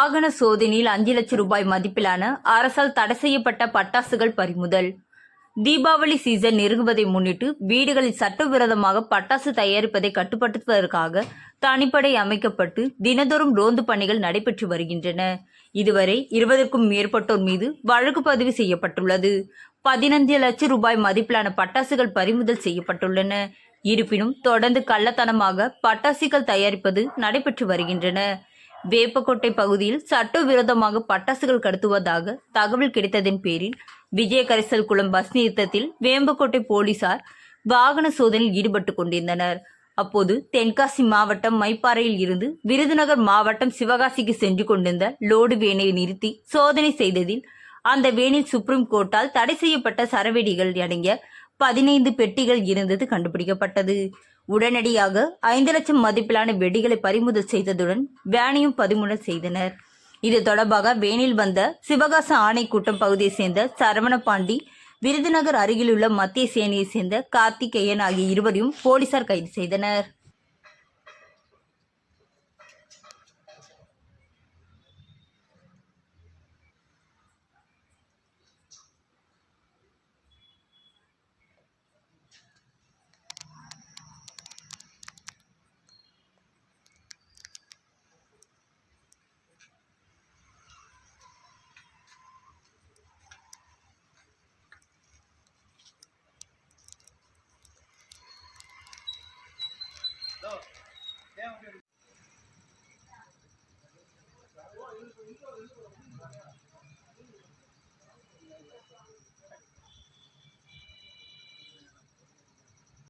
வாகன சோதனையில் அஞ்சு லட்சம் ரூபாய் மதிப்பிலான அரசால் தடை செய்யப்பட்ட பட்டாசுகள் பறிமுதல். தீபாவளி சீசன் நெருங்குவதை முன்னிட்டு வீடுகளில் சட்டவிரோதமாக பட்டாசு தயாரிப்பதை கட்டுப்படுத்துவதற்காக தனிப்படை அமைக்கப்பட்டு தினதோறும் ரோந்து பணிகள் நடைபெற்று வருகின்றன. இதுவரை இருபதற்கும் மேற்பட்டோர் மீது வழக்கு பதிவு செய்யப்பட்டுள்ளது. பதினைந்து லட்சம் ரூபாய் மதிப்பிலான பட்டாசுகள் பறிமுதல் செய்யப்பட்டுள்ளன. இருப்பினும் தொடர்ந்து கள்ளத்தனமாக பட்டாசுகள் தயாரிப்பது நடைபெற்று வருகின்றன. வேப்பக்கோட்டை பகுதியில் சட்டவிரோதமாக பட்டாசுகள் கடத்துவதாக தகவல் கிடைத்ததன் பேரில் விஜய கரிசல் குளம் பஸ் நிறுத்தத்தில் வேம்பக்கோட்டை போலீசார் வாகன சோதனையில் ஈடுபட்டு கொண்டிருந்தனர். அப்போது தென்காசி மாவட்டம் மைப்பாறையில் இருந்து விருதுநகர் மாவட்டம் சிவகாசிக்கு சென்று கொண்டிருந்த லோடு வேனை நிறுத்தி சோதனை செய்ததில் அந்த வேனில் சுப்ரீம் கோர்ட்டால் தடை செய்யப்பட்ட சரவெடிகள் அடங்கிய பதினைந்து பெட்டிகள் இருந்தது கண்டுபிடிக்கப்பட்டது. உடனடியாக ஐந்து லட்சம் மதிப்பிலான வெடிகளை பறிமுதல் செய்ததுடன் வேனையும் பறிமுதல் செய்தனர். இது தொடர்பாக வேனில் வந்த சிவகாச ஆணைக்கூட்டம் பகுதியைச் சேர்ந்த சரவண பாண்டி விருதுநகர் அருகிலுள்ள மத்திய சேனையைச் சேர்ந்த கார்த்திகேயன் ஆகிய இருவரையும் போலீசார் கைது செய்தனர். up.